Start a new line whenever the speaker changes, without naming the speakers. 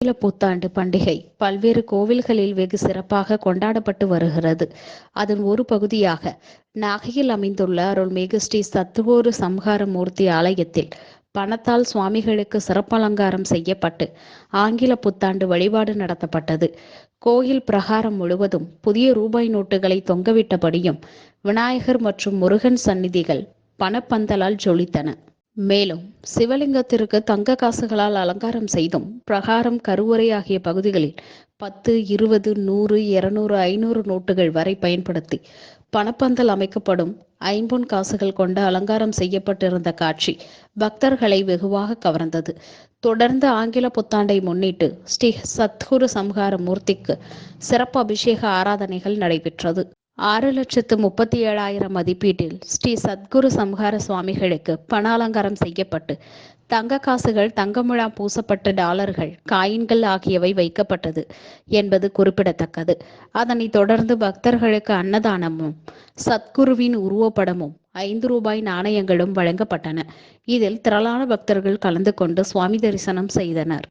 ஆங்கில புத்தாண்டு பண்டிகை பல்வேறு கோவில்களில் வெகு சிறப்பாக கொண்டாடப்பட்டு வருகிறது. அதன் ஒரு பகுதியாக நாகையில் அமைந்துள்ள அருள்மிகு ஸ்ரீ சத்துவோரு சம்ஹார மூர்த்தி ஆலயத்தில் பணத்தால் சுவாமிகளுக்கு சிறப்பலங்காரம் செய்யப்பட்டு ஆங்கில புத்தாண்டு வழிபாடு நடத்தப்பட்டது. கோயில் பிரகாரம் முழுவதும் புதிய ரூபாய் நோட்டுகளை தொங்கவிட்டபடியும் விநாயகர் மற்றும் முருகன் சந்நிதிகள் பணப்பந்தலால் ஜொலித்தன. மேலும் சிவலிங்கத்திற்கு தங்க காசுகளால் அலங்காரம் செய்தும் பிரகாரம் கருவறை ஆகிய பகுதிகளில் பத்து இருபது நூறு இருநூறு ஐநூறு நோட்டுகள் வரை பயன்படுத்தி பணப்பந்தல் அமைக்கப்படும் ஐம்பொன் காசுகள் கொண்ட அலங்காரம் செய்யப்பட்டிருந்த காட்சி பக்தர்களை வெகுவாக கவர்ந்தது. தொடர்ந்து ஆங்கில புத்தாண்டை முன்னிட்டு ஸ்ரீ சத்குரு சம்ஹார மூர்த்திக்கு சிறப்பு அபிஷேக ஆராதனைகள் நடைபெற்றது. ஆறு லட்சத்து முப்பத்தி ஏழாயிரம் மதிப்பீட்டில் ஸ்ரீ சத்குரு சம்ஹார சுவாமிகளுக்கு பண அலங்காரம் செய்யப்பட்டு தங்க காசுகள் தங்கமுழா பூசப்பட்ட டாலர்கள் காயின்கள் ஆகியவை வைக்கப்பட்டது என்பது குறிப்பிடத்தக்கது. அதனைத் தொடர்ந்து பக்தர்களுக்கு அன்னதானமும் சத்குருவின் உருவப்படமும் ஐந்து ரூபாய் நாணயங்களும் வழங்கப்பட்டன. இதில் திரளான பக்தர்கள் கலந்து கொண்டு சுவாமி தரிசனம் செய்தனர்.